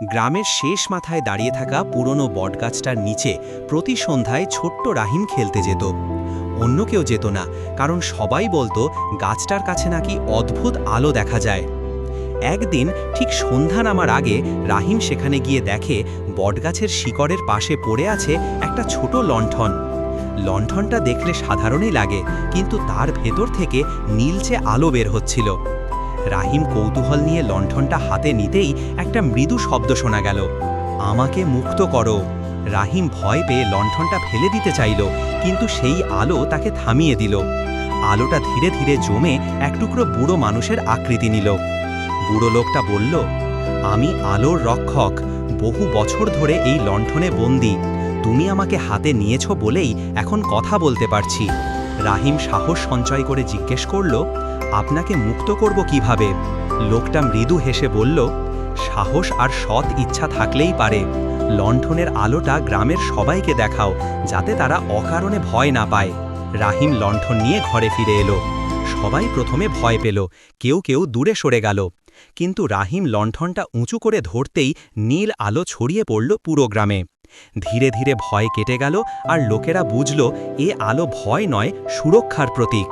গ্রামের শেষ মাথায় দাঁড়িয়ে থাকা পুরনো বটগাছটার নিচে প্রতি সন্ধ্যায় ছোট্ট রাহিম খেলতে যেত। অন্য কেউ যেত না, কারণ সবাই বলতো, গাছটার কাছে নাকি অদ্ভুত আলো দেখা যায়। একদিন ঠিক সন্ধ্যা নামার আগে রাহিম সেখানে গিয়ে দেখে বটগাছের শিকড়ের পাশে পড়ে আছে একটা ছোট লণ্ঠন। লণ্ঠনটা দেখলে সাধারণই লাগে, কিন্তু তার ভেতর থেকে নীলচে আলো বের হচ্ছিল। রাহিম কৌতূহল নিয়ে লণ্ঠনটা হাতে নিতেই একটা মৃদু শব্দ শোনা গেল। আমাকে মুক্ত করো। রাহিম ভয় পেয়ে লণ্ঠনটা ফেলে দিতে চাইল, কিন্তু সেই আলো তাকে থামিয়ে দিল। আলোটা ধীরে ধীরে জমে এক টুকরো বুড়ো মানুষের আকৃতি নিল। বুড়ো লোকটা বলল, আমি আলোর রক্ষক। বহু বছর ধরে এই লণ্ঠনে বন্দি। তুমি আমাকে হাতে নিয়েছ বলেই এখন কথা বলতে পারছি। রাহিম সাহস সঞ্চয় করে জিজ্ঞেস করল, আপনাকে মুক্ত করব কীভাবে? লোকটা মৃদু হেসে বলল, সাহস আর সৎ ইচ্ছা থাকলেই পারে। লণ্ঠনের আলোটা গ্রামের সবাইকে দেখাও, যাতে তারা অকারণে ভয় না পায়। রাহিম লণ্ঠন নিয়ে ঘরে ফিরে এলো। সবাই প্রথমে ভয় পেল, কেউ কেউ দূরে সরে গেল। কিন্তু রাহিম লণ্ঠনটা উঁচু করে ধরতেই নীল আলো ছড়িয়ে পড়ল পুরো গ্রামে। ধীরে ধীরে ভয় কেটে গেল আর লোকেরা বুঝল, এ আলো ভয় নয়, সুরক্ষার প্রতীক।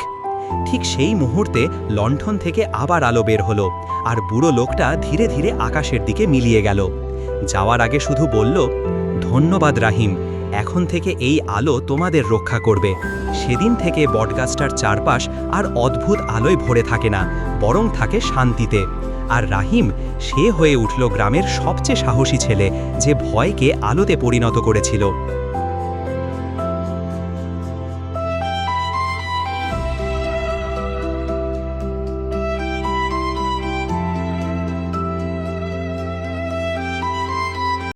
ঠিক সেই মুহূর্তে লণ্ঠন থেকে আবার আলো বের হলো আর বুড়ো লোকটা ধীরে ধীরে আকাশের দিকে মিলিয়ে গেল। যাওয়ার আগে শুধু বলল, ধন্যবাদ রাহিম এখন থেকে এই আলো তোমাদের রক্ষা করবে। সেদিন থেকে বটগাছটার চারপাশ আর অদ্ভুত আলোয় ভরে থাকে না, বরং থাকে শান্তিতে। আর রাহিম, সে হয়ে উঠল গ্রামের সবচেয়ে সাহসী ছেলে, যে ভয়কে আলোতে পরিণত করেছিল।